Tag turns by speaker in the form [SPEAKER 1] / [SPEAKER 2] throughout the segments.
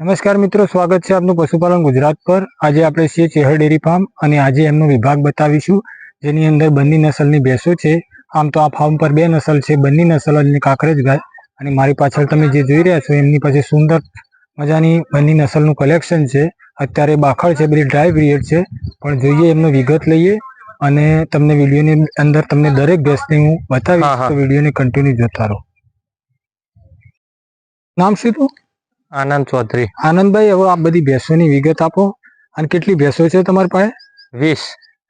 [SPEAKER 1] નમસ્કાર મિત્રો, સ્વાગત છે આપનું પશુપાલન ગુજરાત પર. આજે આપણે છીએ ચેહર ડેરી ફાર્મ અને આજે એમનો વિભાગ બતાવીશું, જેની અંદર બંની નસલની ભેંસો છે. આમ તો આ ફાર્મ પર બે નસલ છે બંની નસલ અને કાંકરેજ ગાય. અને મારી પાછળ તમે જે જોઈ રહ્યા છો, એમની પાસે સુંદર મજાની બંની નસલનું કલેક્શન છે. અત્યારે બાખડ છે, બધી ડ્રાય બ્રિયડ છે. પણ જોઈએ એમનો વિગત લઈએ. અને તમને વિડીયોની અંદર તમને દરેક ભેંસની હું બતાવીશ. તો વિડીયોને કન્ટિન્યુ જોતા રહો. નામ શું તું
[SPEAKER 2] આનંદ ચૌધરી.
[SPEAKER 1] આનંદભાઈ હવે આ બધી ભેંસોની વિગત આપો. અને કેટલી ભેંસો છે તમારી પાસે?
[SPEAKER 2] વીસ.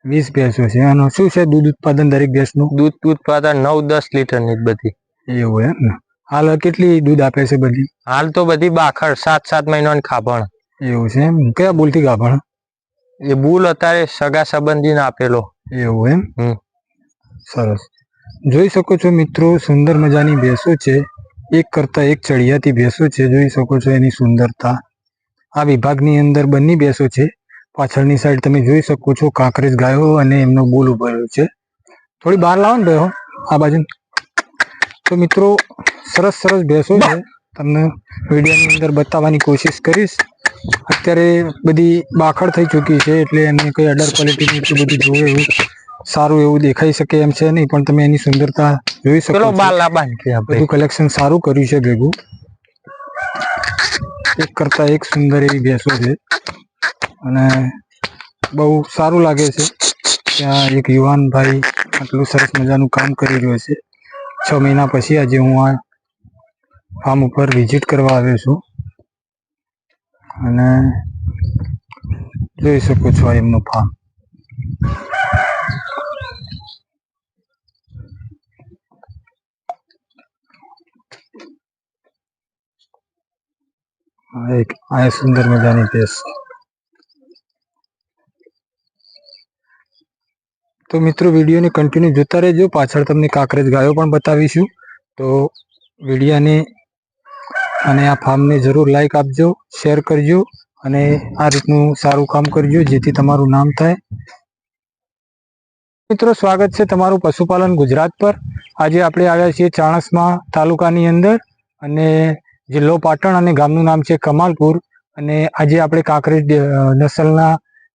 [SPEAKER 1] વીસ ભેંસો છે. અને શું છે દૂધ ઉત્પાદન દરેક ભેંસનું
[SPEAKER 2] દૂધ ઉત્પાદન નવ દસ લીટરની બધી.
[SPEAKER 1] એવું એમ ને. હાલ કેટલી દૂધ આપે છે બધી?
[SPEAKER 2] હાલ તો બધી બાખડ સાત સાત મહિનાની ખાભણ.
[SPEAKER 1] એવું છે એમ કયા બોલથી ગાભણ?
[SPEAKER 2] એ બુલ અત્યારે સગા સંબંધીને આપેલો.
[SPEAKER 1] એવું એમ. સરસ. જોઈ શકો છો મિત્રો સુંદર મજાની ભેંસો છે. એક કરતા એક ચડિયાતી ભેંસો છે. જોઈ શકો છો એની સુંદરતા. આ વિભાગની અંદર બંને ભેંસો છે. પાછળની સાઈડ તમે જોઈ શકો છો કાંકરેજ ગાયો અને એમનો બુલ ઊભો રહ્યો છે. થોડી બહાર લાવો ને ભાઈ આ બાજુ તો મિત્રો સરસ સરસ ભેંસો છે. તમને વિડીયોની અંદર બતાવવાની કોશિશ કરીશ. અત્યારે બધી બાખડ થઈ ચૂકી છે એટલે એમને કોઈ અડર ક્વોલિટીની એટલું બધું જોવે એવું સારું એવું દેખાઈ શકે એમ છે નહીં પણ તમે એની સુંદરતા જોઈ શકો
[SPEAKER 2] બધું
[SPEAKER 1] કલેક્શન સારું કર્યું છે ભેગું. એક કરતા એક સુંદર એવી ભેંસો છે. અને બહુ સારું લાગે છે. ત્યાં એક યુવાન ભાઈ આટલું સરસ મજાનું કામ કરી રહ્યો છે. છ મહિના પછી આજે હું આ ફાર્મ ઉપર વિઝિટ કરવા આવ્યો છું. અને જોઈ શકો છો એમનું ફાર્મ એક આ સુંદર મજાની પેસ તો મિત્રો, વિડીયોને કન્ટિન્યુ જોતા રહેજો. પાછળ તમને કાંકરેજ ગાયો પણ બતાવીશું. તો વિડીયાને અને આ ફાર્મને જરૂર લાઈક આપજો શેર કરજો અને આ રીતનું સારું કામ કરજો જેથી તમારું નામ થાય. મિત્રો, સ્વાગત છે તમારું પશુપાલન ગુજરાત પર. આજે આપણે આવ્યા છીએ ચાણસમાં તાલુકાની અંદર અને જિલ્લો પાટણ અને ગામનું નામ છે કમાલપુર અને આજે આપણે કાંકરેજ નસલના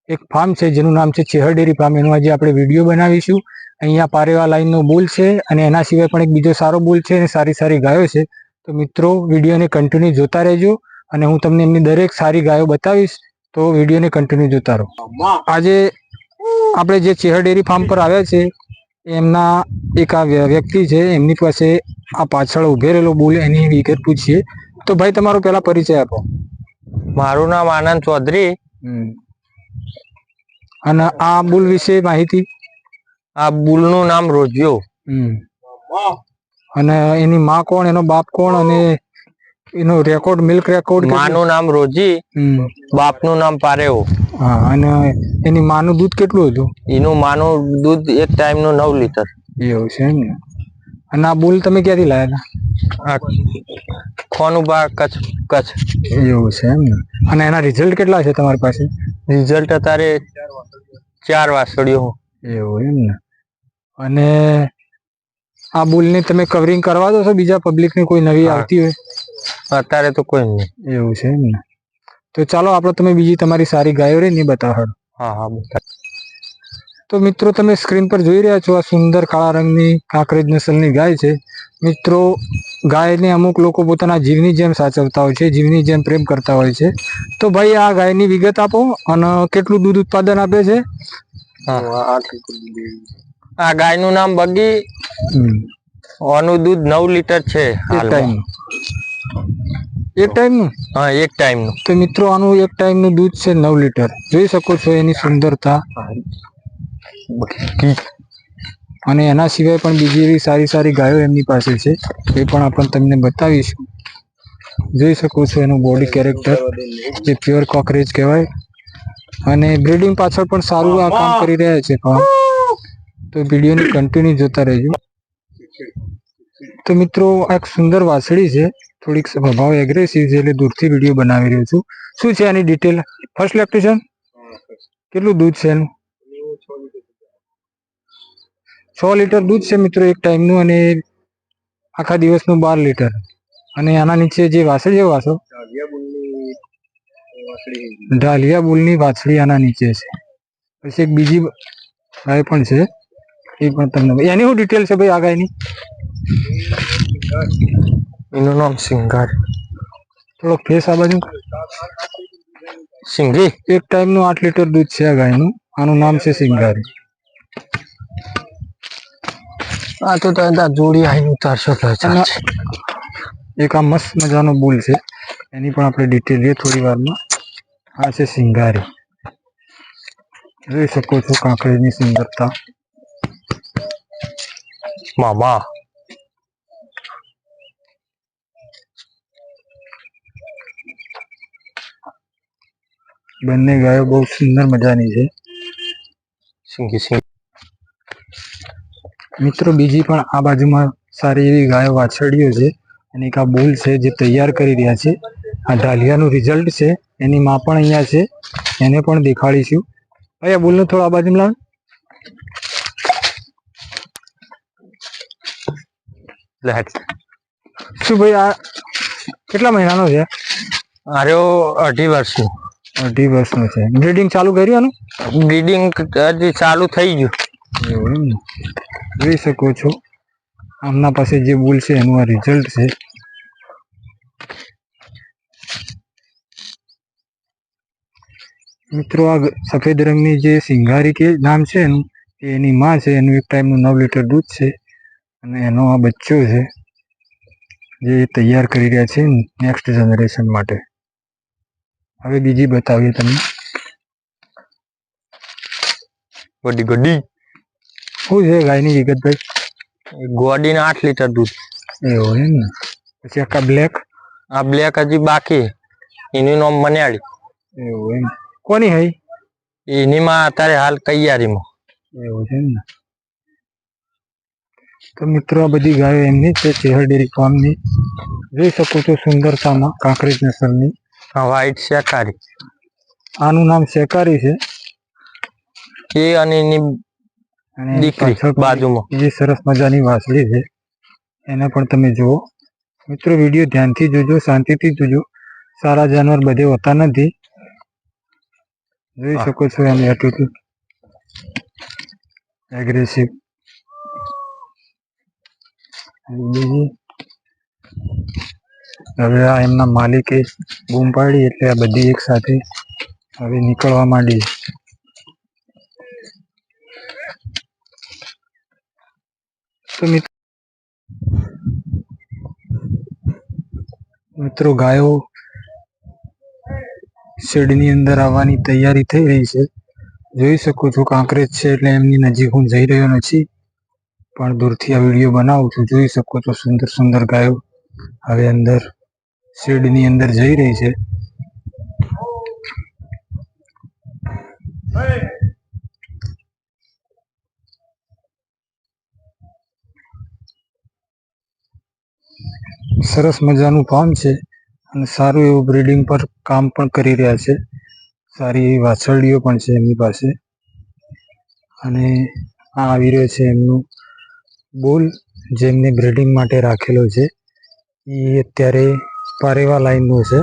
[SPEAKER 1] એક ફાર્મ છે જેનું નામ છે ચેહર ડેરી ફાર્મ. એનો આજે આપણે વીડિયો બનાવીશું. અહીંયા પારેવા લાઈનનો બુલ છે અને એના સિવાય પણ એક બીજો સારો બુલ છે અને સારી સારી ગાયો છે. તો મિત્રો વિડીયોને કન્ટિન્યુ જોતા રહેજો અને હું તમને એમની દરેક સારી ગાયો બતાવીશ તો વિડીયોને કન્ટિન્યુ જોતા રહો. આજે આપણે જે ચેહર ડેરી ફાર્મ પર આવ્યા છે એમના એક આ વ્યક્તિ છે એમની પાસે આ પાછળ ઉભેરેલો બુલ એની વિગત પૂછીએ. તો ભાઈ તમારો પહેલા પરિચય આપો.
[SPEAKER 2] મારું નામ આનંદ ચૌધરી.
[SPEAKER 1] અને આ બુલ વિશે માહિતી?
[SPEAKER 2] આ બુલનું નામ રોજ્યો.
[SPEAKER 1] હમ. અને એની માં કોણ એનો બાપ કોણ અને એનો રેકોર્ડ મિલ્ક રેકોર્ડ
[SPEAKER 2] માનું નામ રોજી બાપનું નામ પારેવો.
[SPEAKER 1] હા અને એની માનું દૂધ કેટલું હતું?
[SPEAKER 2] એનું માનું દૂધ એક ટાઈમનું નવ લીટર.
[SPEAKER 1] એવું છે એમ ને. અને આ બુલ તમે ક્યાંથી લાવ્યા
[SPEAKER 2] આ ખોનુબા કચ્છ કચ્છ.
[SPEAKER 1] એવું છે એમ ને. અને એના રિઝલ્ટ કેટલા છે તમારી પાસે?
[SPEAKER 2] રિઝલ્ટ અત્યારે ચાર વાસળીઓ.
[SPEAKER 1] એવું એમ ને. અને આ બુલને તમે કવરિંગ કરવા દો છો બીજા પબ્લિકને કોઈ નવી આવતી હોય?
[SPEAKER 2] અત્યારે તો કોઈ નહીં.
[SPEAKER 1] એવું છે એમ ને તો ચાલો આપણે તમે બીજી તમારી સારી ગાયો રહી ને બતાવો.
[SPEAKER 2] હા હા બતા
[SPEAKER 1] તો મિત્રો તમે સ્ક્રીન પર જોઈ રહ્યા છો આ સુંદર કાળા રંગની કાંકરેજ નસલની ગાય છે. મિત્રો ગાયને અમુક લોકો પોતાના જીવની જેમ સાચવતા હોય છે જીવની જેમ પ્રેમ કરતા હોય છે. તો ભાઈ આ ગાયની વિગત આપો અને કેટલું દૂધ ઉત્પાદન આપે છે?
[SPEAKER 2] આ ગાયનું નામ બગી. ઓનું દૂધ નવ લીટર છે
[SPEAKER 1] એક ટાઈમ એક ટાઈમનું?
[SPEAKER 2] હા એક ટાઈમનું
[SPEAKER 1] તો મિત્રો આનું એક ટાઈમનું દૂધ છે નવ લીટર. જોઈ શકો છો એની સુંદરતા. અને એના સિવાય પણ બીજી એવી સારી સારી ગાયો એમની પાસે છે. એ પણ આપણે તમને બતાવીશું. જોઈ શકો છો એનું બોડી કેરેક્ટર જે પ્યોર કોકરેજ કહેવાય. અને બ્રીડિંગ પાછળ પણ સારું આ કામ કરી રહ્યા છે પણ. તો વિડીયોને કન્ટિન્યુ જોતા રહેજો. તો મિત્રો, આ એક સુંદર વાછડી છે. થોડીક સ્વભાવ એગ્રેસિવ છે એટલે દૂરથી વીડિયો બનાવી રહ્યો છું. શું છે આની ડિટેલ ફર્સ્ટ લેક્ટેશન કેટલું દૂધ છે એનું? છ લીટર દૂધ છે મિત્રો એક ટાઈમનું અને આખા દિવસનું બાર લીટર અને આના નીચે જે વાસળી છે, વાસો? ઢાલિયા બુલની વાછડી આના નીચે છે. પછી એક બીજી ગાય પણ છે. એ પણ તમને એની શું ડિટેલ છે ભાઈ આ ગાયની
[SPEAKER 2] એનું નામ સિંગાર
[SPEAKER 1] થોડોક ફેસ આ બાજુ.
[SPEAKER 2] સિંગી
[SPEAKER 1] એક ટાઈમનું આઠ લીટર દૂધ છે આ ગાયનું. આનું નામ છે સિંગારી
[SPEAKER 2] આ તો તાર જોડી આવીને
[SPEAKER 1] અને એક આ મસ્ત મજાનો બુલ છે. એની પણ આપણે ડિટેલ લઈએ થોડી વારમાં. આ છે સિંગારી જોઈ શકો છો કાંકરીની સુંદરતા.
[SPEAKER 2] મામા
[SPEAKER 1] બંને ગાયો બહુ સુંદર મજાની છે. મિત્રો બીજી પણ આ બાજુમાં સારી એવી ગાયો વાછરડીઓ છે અને એક આ બોલ છે જે તૈયાર કરી રહ્યા છે. આ ઢાલિયાનું રિઝલ્ટ છે. એની માં પણ અહીંયા છે. એને પણ દેખાડીશું. અહીંયા બુલનું થોડું આ બાજુમાં લાવ.
[SPEAKER 2] લેટ
[SPEAKER 1] શું ભાઈ આ કેટલા મહિનાનો છે?
[SPEAKER 2] આર્યો અઢી વર્ષનો.
[SPEAKER 1] અઢી વર્ષનો છે. બ્રીડિંગ ચાલુ કર્યું આનું?
[SPEAKER 2] બ્રીડિંગ હજી ચાલુ થઈ ગયું.
[SPEAKER 1] એવું. જોઈ શકો છો. આમના પાસે જે બુલ છે એનું આ રિઝલ્ટ છે. મિત્રો આ સફેદ રંગની જે સિંગારી કે નામ છે એનું એની માં છે એનું એક ટાઈમનું નવ લીટર દૂધ છે. અને એનો આ બચ્ચો છે જે તૈયાર કરી રહ્યા છે નેક્સ્ટ જનરેશન માટે. હવે બીજી બતાવીએ તમને.
[SPEAKER 2] ગોડી ગોડી?
[SPEAKER 1] શું છે ગાયની વિગત ભાઈ
[SPEAKER 2] ગોડીને આઠ લીટર દૂધ.
[SPEAKER 1] એવું એમ ને? પછી આખા બ્લેક
[SPEAKER 2] આ બ્લેક હજી બાકી. એનું નામ મન્યાળી
[SPEAKER 1] એવું એમ. કોની હઈ?
[SPEAKER 2] એની માં અત્યારે હાલ તૈયારીમાં
[SPEAKER 1] એવું છે ને? તો મિત્રો આ બધી ગાયો એમની છે ચેહર ડેરી ફાર્મની જોઈ શકો છો સુંદરતામાં કાંકરેજ નસલની.
[SPEAKER 2] વ્હાઈટ શેકારી.
[SPEAKER 1] આનું નામ શેકારી છે.
[SPEAKER 2] એ અને એની દીકરી બાજુમાં.
[SPEAKER 1] બીજી સરસ મજાની વાસળી છે. એને પણ તમે જુઓ. મિત્રો વીડિયો ધ્યાનથી જોજો શાંતિથી જોજો. સારા જાનવર બધે હોતા નથી. જોઈ શકો છો એની એટીટ્યુડ એગ્રેસિવ હવે આ એમના માલિકે બૂમ પાડી એટલે આ બધી એક સાથે હવે નીકળવા માંડી. તો મિત્રો ગાયો શેડની અંદર આવવાની તૈયારી થઈ રહી છે. જોઈ શકો છો કાંકરેજ છે એટલે એમની નજીક હું જઈ રહ્યો નથી. પણ દૂરથી આ વીડિયો બનાવું છું. જોઈ શકો છો સુંદર સુંદર ગાયો હવે અંદર શેડની અંદર જઈ રહી છે. સરસ મજાનું ફાર્મ છે અને સારું એવું બ્રીડિંગ પર કામ પણ કરી રહ્યા છે. સારી એવી વાછરડીઓ પણ છે એમની પાસે. અને આ આવી રહ્યો છે એમનું બોલ જેમને બ્રિડિંગ માટે રાખેલો છે, એ અત્યારે પારેવા લાઈનનો છે.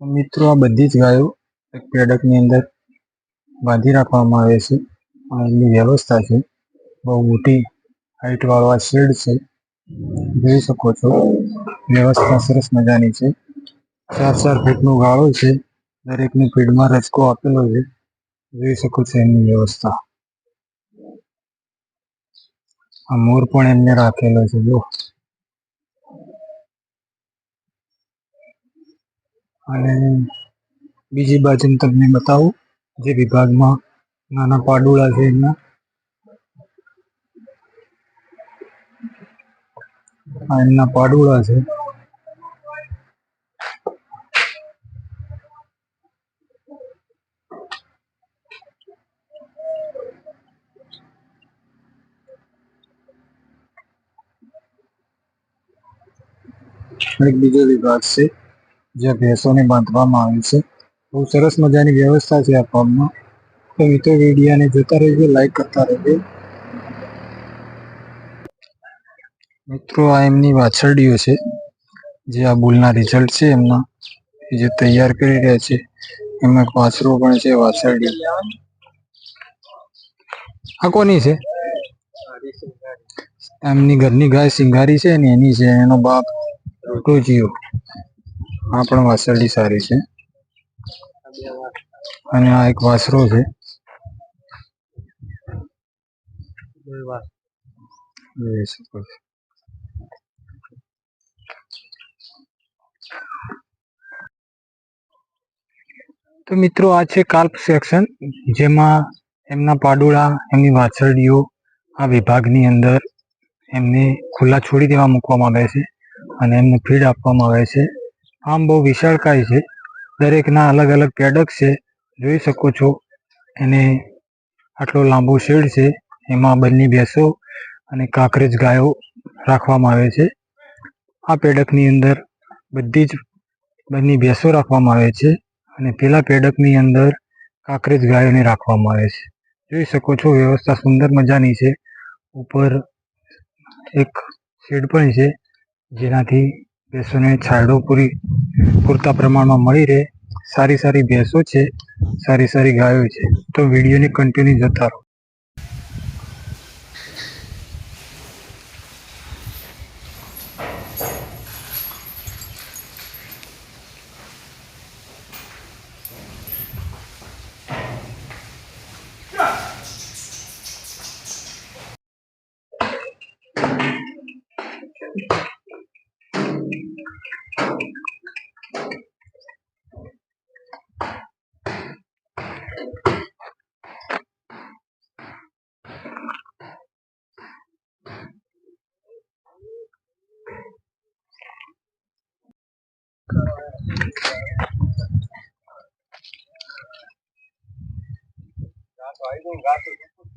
[SPEAKER 1] મિત્રો, આ બધી જ ગાયો એક પેડકની અંદર બાંધી રાખવામાં આવે છે. આ એમની વ્યવસ્થા છે. બહુ મોટી હાઈટ વાળો આ શેડ છે. જોઈ શકો છો. વ્યવસ્થા સરસ મજાની છે. ચાર ચાર ફીટનું ગાળો છે. દરેકની ફીડમાં રચકો આપેલો છે. જોઈ શકો છો એમની વ્યવસ્થા. આ મોર પણ એમને રાખેલો છે. જો. અને બીજી બાજુ તમને બતાવું. જે વિભાગમાં નાના પાડુળા છે એમના. આ એમના પાડુડા છે. એક બીજો વિભાગ છે જ્યાં ભેંસોને બાંધવામાં આવે છે. બહુ સરસ મજાની વ્યવસ્થા છે આ ફોર્મમાં. તો મિત્રો વિડીયાને જોતા રહેજો લાઈક કરતા રહેજો. મિત્રો, આ એમની વાછરડીઓ છે. જે આ બુલના રિઝલ્ટ છે એમના. જે તૈયાર કરી રહ્યા છે. એમાં એક વાછરો પણ છે, વાછરડી. આ કોની છે? એમની ઘરની ગાય સિંગારી છે ને એની છે. એનો બાપ ટોજીયો આ પણ વાછરડી સારી છે. અને આ એક વાછરો છે. જોઈ શકો તો મિત્રો આ છે કાર્પ સેક્શન જેમાં એમના પાડોળા, એમની વાછરડીઓ આ વિભાગની અંદર એમને ખુલ્લા છોડી દેવા મૂકવામાં આવે છે અને એમને ફીડ આપવામાં આવે છે. આમ બહુ વિશાળકાય છે. દરેકના અલગ અલગ પેડક છે. જોઈ શકો છો, એને આટલો લાંબો શેડ છે. એમાં બંને ભેંસો અને કાંકરેજ ગાયો રાખવામાં આવે છે. આ પેડકની અંદર બધી જ બંને ભેંસો રાખવામાં આવે છે. અને પેલા પેડકની અંદર કાંકરેજ ગાયોને રાખવામાં આવે છે. જોઈ શકો છો, વ્યવસ્થા સુંદર મજાની છે. ઉપર એક શેડ પણ છે, જેનાથી ભેંસોને છાંયડો પૂરી, પૂરતા પ્રમાણમાં મળી રહે. સારી સારી ભેંસો છે, સારી સારી ગાયો છે. તો વિડીયોને કન્ટિન્યુ જતા રહો. So I think that's a good one.